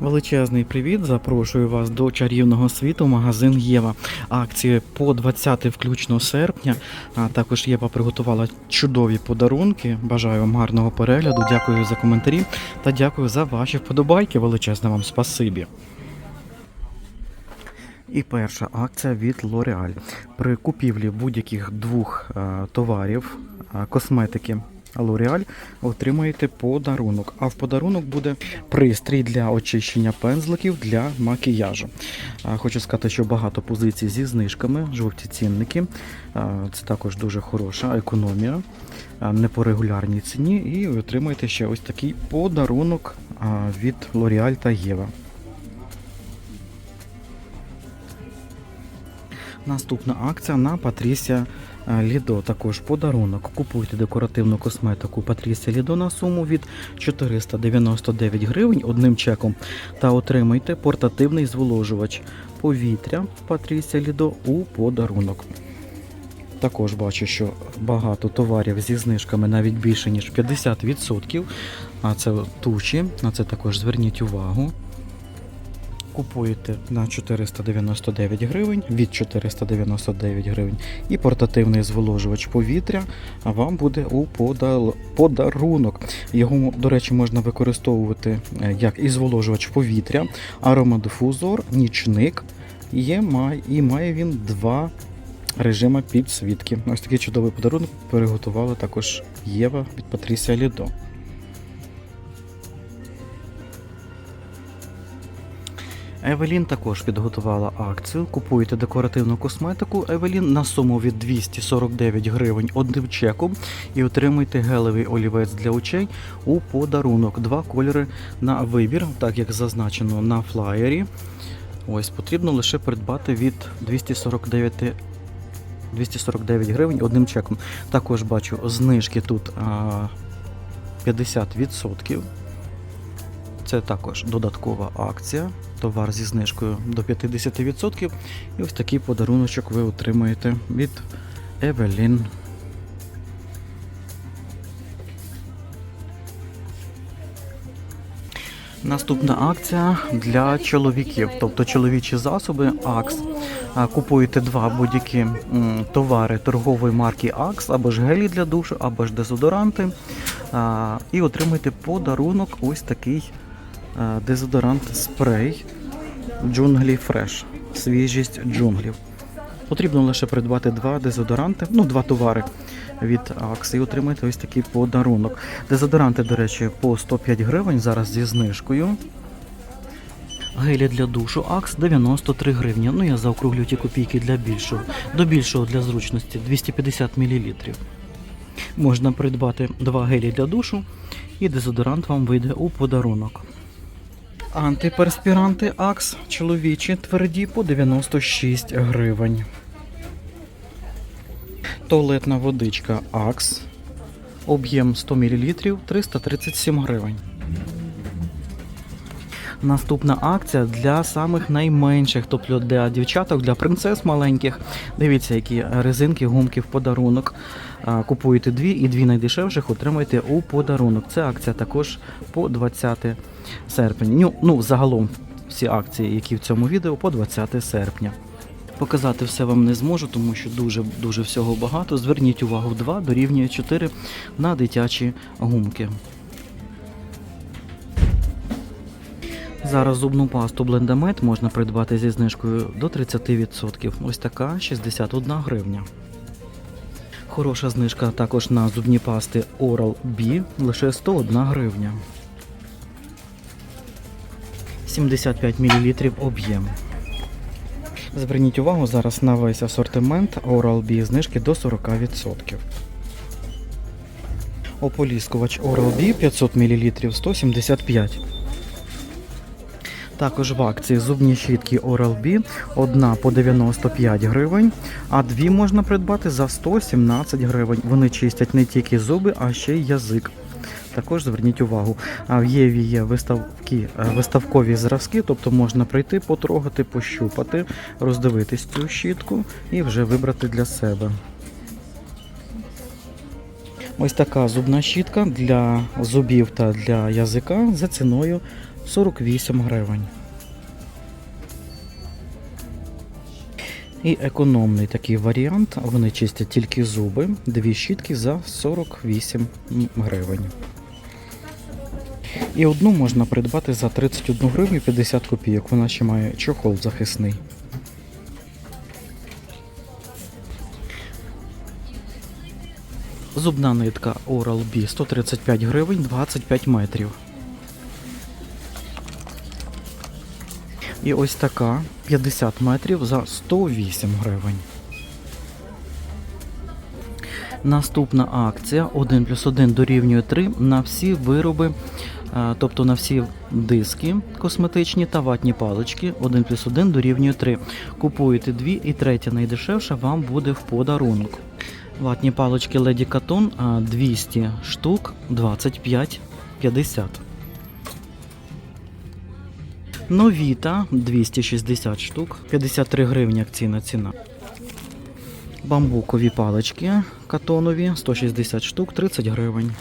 Величезний привіт! Запрошую вас до чарівного світу, магазин Єва. Акції по 20 включно серпня. А також Єва приготувала чудові подарунки. Бажаю вам гарного перегляду. Дякую за коментарі та дякую за ваші вподобайки. Величезне вам спасибі. І перша акція від L'Oreal. При купівлі будь-яких двох е, товарів е, косметики L'Oreal отримаєте подарунок. А в подарунок буде пристрій для очищення пензликів для макіяжу. Хочу сказати, що багато позицій зі знижками, жовті цінники. Це також дуже хороша економія, не по регулярній ціні. І отримаєте ще ось такий подарунок від L'Oreal та Єва. Наступна акція на Патрісія Лідо. Також подарунок. Купуйте декоративну косметику Патрісія Лідо на суму від 499 гривень одним чеком та отримайте портативний зволожувач повітря Патрісія Лідо у подарунок. Також бачу, що багато товарів зі знижками навіть більше ніж 50%. А це туші, на це також зверніть увагу. Купуєте на 499 гривень від 499 гривень і портативний зволожувач повітря вам буде у подарунок. Його, до речі, можна використовувати е, як і зволожувач повітря, аромадифузор, нічник. Є, і має він два режими підсвітки. Ось такий чудовий подарунок приготувала також Єва від Патрісія Лідо. Евелін також підготувала акцію. Купуєте декоративну косметику Евелін на суму від 249 гривень одним чеком і отримуйте гелевий олівець для очей у подарунок. Два кольори на вибір, так як зазначено на флаєрі. Ось потрібно лише придбати від 249 249 гривень одним чеком. Також бачу знижки тут а, 50%. Це також додаткова акція. Товар зі знижкою до 50%. І ось такий подаруночок ви отримаєте від Евелін. Наступна акція для чоловіків, тобто чоловічі засоби Axe. А, Купуєте два будь-які товари торгової марки Axe, або ж гелі для душу, або ж дезодоранти. І отримуєте подарунок ось такий дезодорант спрей Джунглі Фреш. Свіжість джунглів. Потрібно лише придбати два дезодоранти, ну, два товари від Axe і отримати ось такий подарунок. Дезодоранти, до речі, по 105 гривень зараз зі знижкою. Гелі для душу Акс 93 гривні. Ну я заокруглю ті копійки для більшого. До більшого для зручності 250 мл. Можна придбати два гелі для душу і дезодорант вам вийде у подарунок. Антиперспіранти Акс чоловічі тверді по 96 гривень. Туалетна водичка Акс. Об'єм 100 мл 337 гривень. Наступна акція для самих найменших, тобто для дівчаток, для принцес маленьких. Дивіться, які резинки, гумки в подарунок. Купуєте дві і дві найдешевших отримаєте у подарунок. Це акція також по 20 серпня. Ну, ну загалом всі акції, які в цьому відео, по 20 серпня. Показати все вам не зможу, тому що дуже дуже всього багато. Зверніть увагу 2 дорівнює 4 на дитячі гумки. Зараз зубну пасту Blendamет можна придбати зі знижкою до 30%. Ось така 61 гривня. Хороша знижка також на зубні пасти Oral-B лише 101 гривня. 75 мл об'єм. Зверніть увагу зараз на весь асортимент Oral-B знижки до 40%. Ополіскувач Oral-B 500 мл 175 також в акції зубні щітки Oral-B, одна по 95 гривень, а дві можна придбати за 117 гривень. Вони чистять не тільки зуби, а ще й язик. Також зверніть увагу, в Єві є виставки, е, виставкові зразки, тобто можна прийти, потрогати, пощупати, роздивитись цю щітку і вже вибрати для себе. Ось така зубна щітка для зубів та для язика за ціною 48 гривень. І економний такий варіант. Вони чистять тільки зуби. Дві щітки за 48 гривень. І одну можна придбати за 31 гривню 50 копійок. Вона ще має чохол захисний. Зубна нитка Oral-B 135 гривень 25 метрів. І ось така 50 метрів за 108 гривень. Наступна акція 1 плюс 1 дорівнює 3 на всі вироби, тобто на всі диски косметичні та ватні палички 1 плюс 1 дорівнює 3. Купуєте дві і третя найдешевша вам буде в подарунок. Ватні палички Cotton а, 200 штук 25,50. Новіта 260 штук, 53 гривні акційна ціна. Бамбукові палички катонові 160 штук, 30 гривень.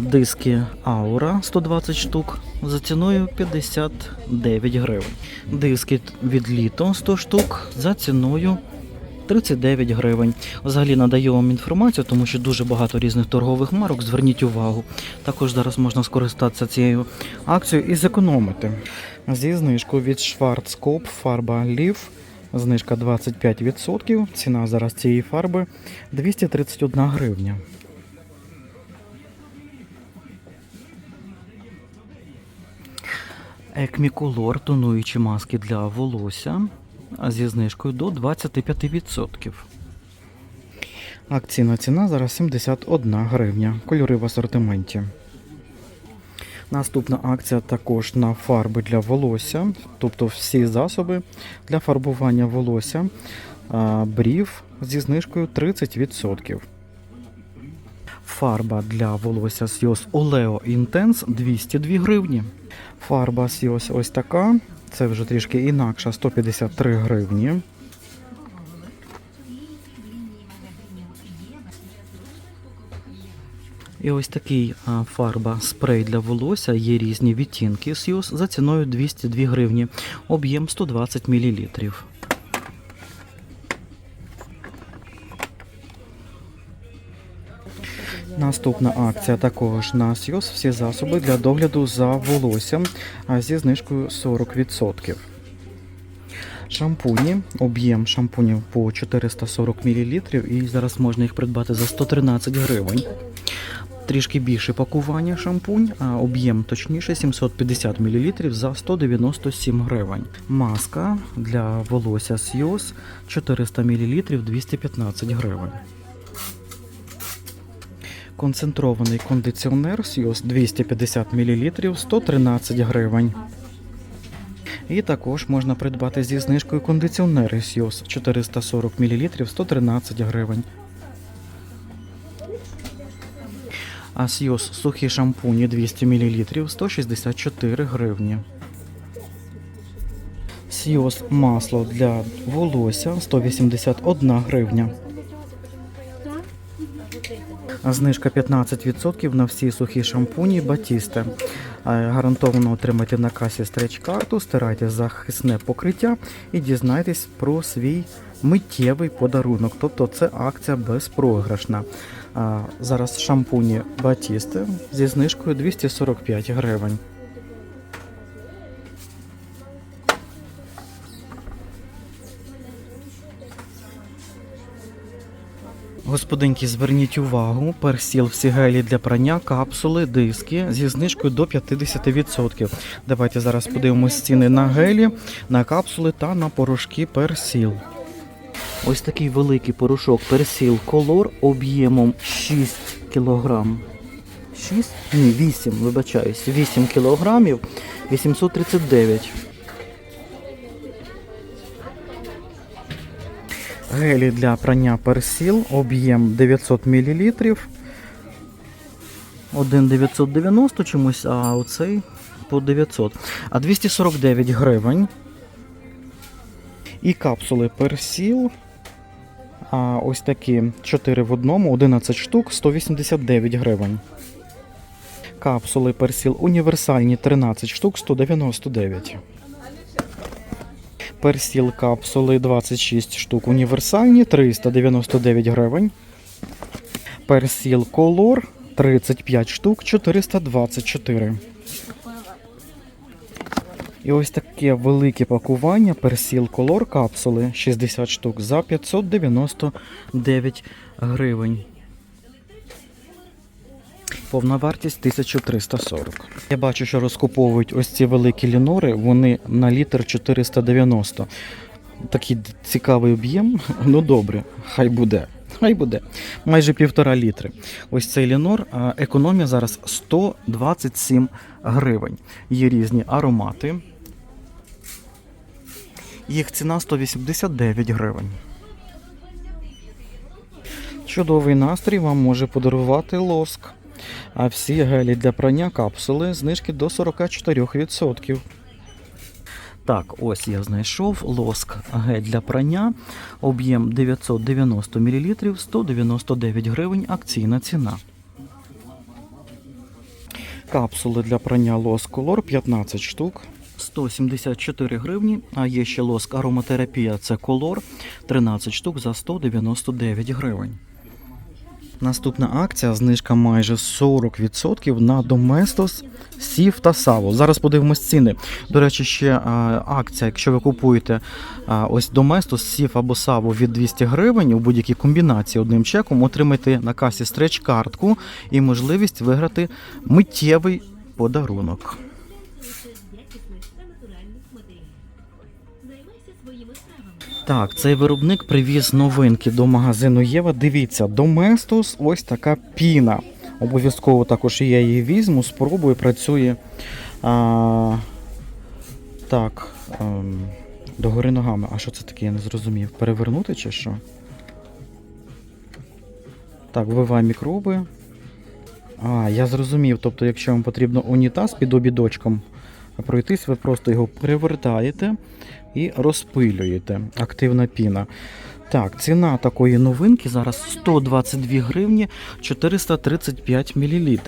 Диски Аура 120 штук за ціною 59 гривень. Диски від літо 100 штук за ціною 39 гривень. Взагалі надаю вам інформацію, тому що дуже багато різних торгових марок. Зверніть увагу. Також зараз можна скористатися цією акцією і зекономити. Зі знижкою від Schwarzkopf фарба Leaf. Знижка 25%. Ціна зараз цієї фарби 231 гривня. Екміколор тонуючі маски для волосся зі знижкою до 25%. Акційна ціна зараз 71 гривня. Кольори в асортименті. Наступна акція також на фарби для волосся, тобто всі засоби для фарбування волосся. Брів зі знижкою 30%. Фарба для волосся Sios Oleo Intense 202 гривні. Фарба Sios ось така. Це вже трішки інакша 153 гривні. І ось такий фарба спрей для волосся. Є різні відтінки Sios за ціною 202 гривні. Об'єм 120 мл. Наступна акція також на Sios. Всі засоби для догляду за волоссям зі знижкою 40%. Шампуні, об'єм шампунів по 440 мл і зараз можна їх придбати за 113 гривень. Трішки більше пакування шампунь, а об'єм точніше 750 мл за 197 гривень. Маска для волосся Sios 400 мл 215 гривень. Концентрований кондиціонер Sios 250 мл 113 гривень. І також можна придбати зі знижкою кондиціонери Sios 440 мл 113 гривень. А Sios сухі шампуні 200 мл 164 гривні. Sios масло для волосся 181 гривня. Знижка 15% на всі сухі шампуні Батісте. Гарантовано отримайте на касі стреч-карту, стирайте захисне покриття і дізнайтесь про свій миттєвий подарунок. Тобто це акція безпрограшна. Зараз шампуні Батісте зі знижкою 245 гривень. Господинки, зверніть увагу, персіл всі гелі для прання, капсули, диски зі знижкою до 50%. Давайте зараз подивимось ціни на гелі, на капсули та на порошки персіл. Ось такий великий порошок персіл колор об'ємом 6 кг. 6? Ні, 8, вибачаюсь. 8 кілограмів 839. Гелі для прання персіл, об'єм 900 мл. Один 990 чомусь, а оцей по 900. А 249 гривень. І капсули персіл. А ось такі 4 в одному, 11 штук, 189 гривень. Капсули персіл універсальні 13 штук 199. Персіл капсули 26 штук універсальні 399 гривень. Персіл колор 35 штук 424. І ось таке велике пакування персіл колор капсули 60 штук за 599 гривень. Повна вартість 1340. Я бачу, що розкуповують ось ці великі лінори, вони на літр 490. Такий цікавий об'єм. Ну добре, хай буде. Хай буде. Майже півтора літри. Ось цей лінор. Економія зараз 127 гривень. Є різні аромати. Їх ціна 189 гривень. Чудовий настрій вам може подарувати лоск. А всі гелі для прання капсули знижки до 44%. Так, ось я знайшов лоск гель для прання. Об'єм 990 мл, 199 гривень, акційна ціна. Капсули для прання лоск колор 15 штук. 174 гривні, а є ще лоск ароматерапія це колор 13 штук за 199 гривень. Наступна акція знижка майже 40% на Доместос, Сів та Саво. Зараз подивимось ціни. До речі, ще а, акція, якщо ви купуєте а, ось Доместос, Сів або Саво від 200 гривень у будь-якій комбінації одним чеком, отримайте на касі стреч-картку і можливість виграти миттєвий подарунок. Так, цей виробник привіз новинки до магазину Єва. Дивіться, Доместос ось така піна. Обов'язково також я її візьму, спробую, працює. А, так, ем, догори ногами. А що це таке, я не зрозумів. Перевернути чи що? Так, вбиває мікроби. А, я зрозумів. Тобто, якщо вам потрібно унітаз під обідочком пройтись, ви просто його перевертаєте і розпилюєте. Активна піна. Так, ціна такої новинки зараз 122 гривні 435 мл.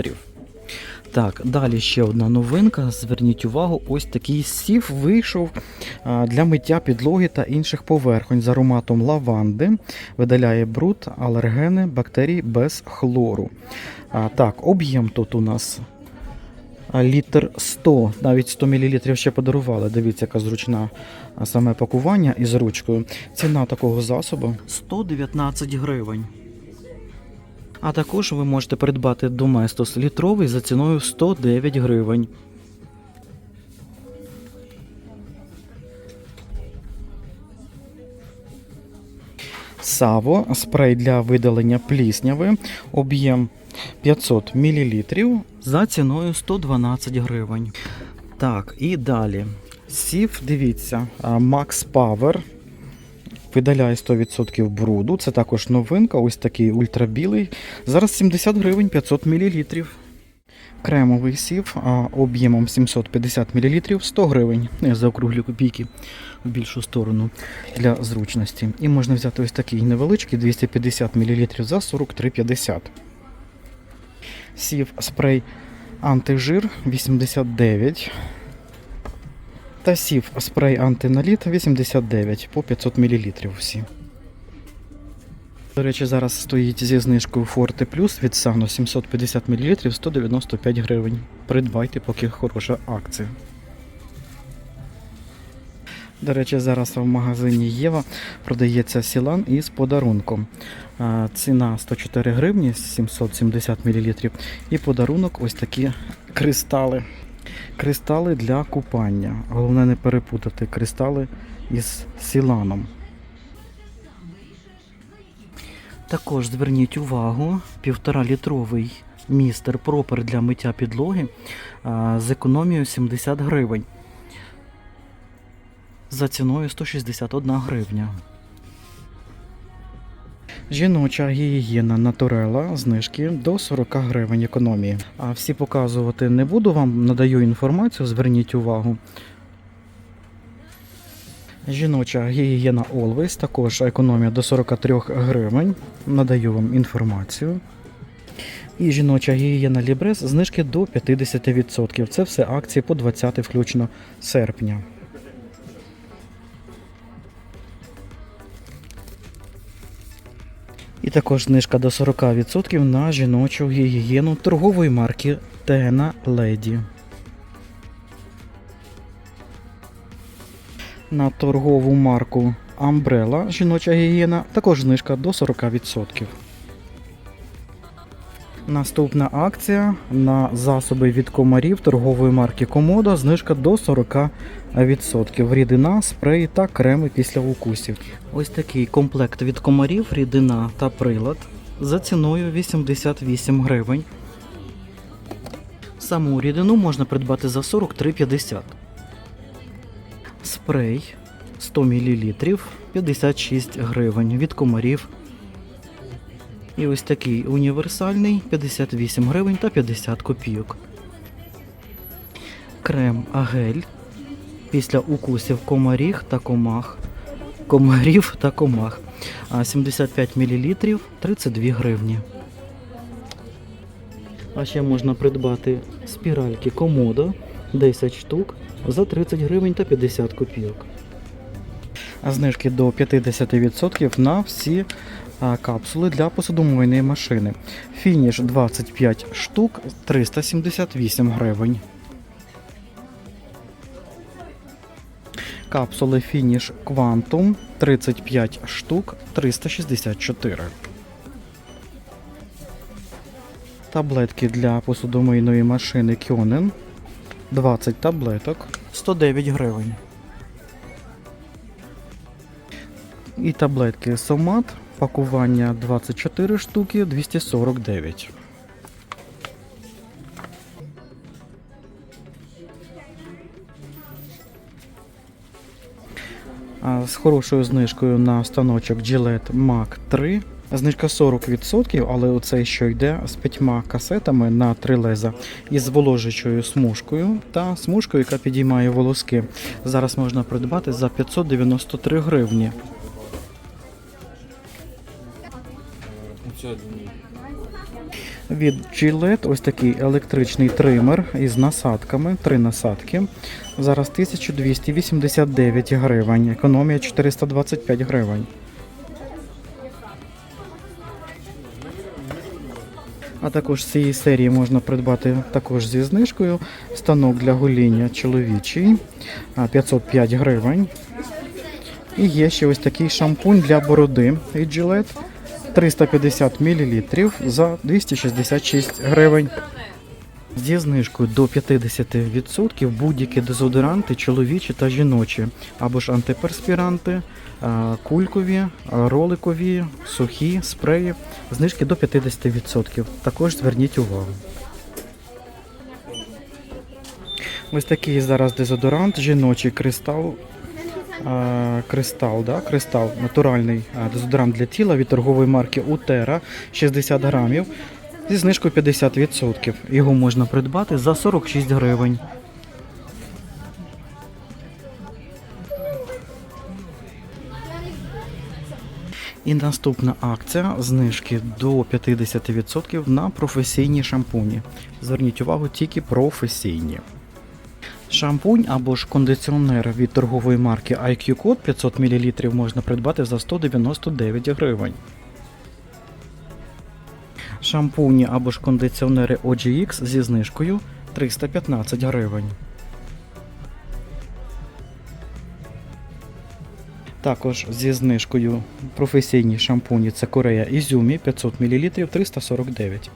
Так, далі ще одна новинка. Зверніть увагу, ось такий сів вийшов для миття підлоги та інших поверхонь з ароматом лаванди. Видаляє бруд, алергени, бактерії без хлору. Так, об'єм тут у нас літр 100, навіть 100 мл ще подарували. Дивіться, яка зручна саме пакування із ручкою. Ціна такого засобу 119 гривень. А також ви можете придбати Доместос літровий за ціною 109 гривень. Саво спрей для видалення плісняви, об'єм 500 мл за ціною 112 гривень. Так, і далі. Сів, дивіться, Max Power видаляє 100% бруду. Це також новинка, ось такий ультрабілий. Зараз 70 гривень 500 мл. Кремовий сів об'ємом 750 мл 100 гривень. Я заокруглю копійки в більшу сторону для зручності. І можна взяти ось такий невеличкий 250 мл за 43,50. Сів спрей антижир 89. Та сів спрей антиналіт 89 по 500 мл всі. До речі, зараз стоїть зі знижкою Forte Plus від Sano 750 мл 195 гривень. Придбайте, поки хороша акція. До речі, зараз в магазині Єва продається сілан із подарунком. Ціна 104 гривні 770 мл. І подарунок ось такі кристали. Кристали для купання. Головне не перепутати кристали із сіланом. Також зверніть увагу, півтора-літровий містер пропер для миття підлоги з економією 70 гривень. За ціною 161 гривня. Жіноча гігієна Натурела знижки до 40 гривень економії. А всі показувати не буду вам, надаю інформацію, зверніть увагу. Жіноча гігієна Always, також економія до 43 гривень. Надаю вам інформацію. І жіноча гігієна Лібрес знижки до 50%. Це все акції по 20 включно серпня. І також знижка до 40% на жіночу гігієну торгової марки Тена Леді. На торгову марку Umbrella жіноча гігієна також знижка до 40%. Наступна акція на засоби від комарів торгової марки Комода знижка до 40%. Рідина, спреї та креми після укусів. Ось такий комплект від комарів, рідина та прилад за ціною 88 гривень. Саму рідину можна придбати за 43,50. Спрей 100 мл 56 гривень від комарів. І ось такий універсальний 58 гривень та 50 копійок. Крем Агель після укусів комарів та комах. Комарів та комах. 75 мл 32 гривні. А ще можна придбати спіральки комода 10 штук за 30 гривень та 50 копійок. А знижки до 50% на всі капсули для посудомойної машини. Фініш 25 штук 378 гривень. Капсули Фініш Quantum 35 штук 364. Таблетки для посудомийної машини Кьонен 20 таблеток 109 гривень. І таблетки Сомат пакування 24 штуки 249. З хорошою знижкою на станочок Gillette Mac 3. Знижка 40%, але оцей, що йде з п'ятьма касетами на три леза із зволожуючою смужкою та смужкою, яка підіймає волоски. Зараз можна придбати за 593 гривні. Від Gillette ось такий електричний тример із насадками, три насадки. Зараз 1289 гривень, економія 425 гривень. А також з цієї серії можна придбати також зі знижкою станок для гоління чоловічий 505 гривень. І є ще ось такий шампунь для бороди від Gillette 350 мл за 266 гривень. Зі знижкою до 50% будь-які дезодоранти чоловічі та жіночі, або ж антиперспіранти, кулькові, роликові, сухі, спреї. Знижки до 50%. Також зверніть увагу. Ось такий зараз дезодорант, жіночий кристал. Кристал, да? Кристал, натуральний дезодорант для тіла від торгової марки Утера 60 грамів зі знижкою 50%. Його можна придбати за 46 гривень. І наступна акція знижки до 50% на професійні шампуні. Зверніть увагу тільки професійні. Шампунь або ж кондиціонер від торгової марки IQ Code 500 мл можна придбати за 199 гривень. Шампуні або ж кондиціонери OGX зі знижкою 315 гривень. Також зі знижкою професійні шампуні це Корея Ізюмі 500 мл 349.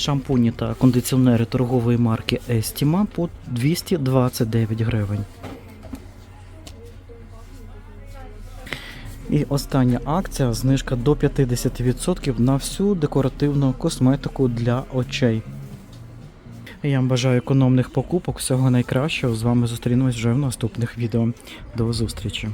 Шампуні та кондиціонери торгової марки Estima по 229 гривень. І остання акція знижка до 50% на всю декоративну косметику для очей. Я вам бажаю економних покупок, всього найкращого. З вами зустрінемось вже в наступних відео. До зустрічі!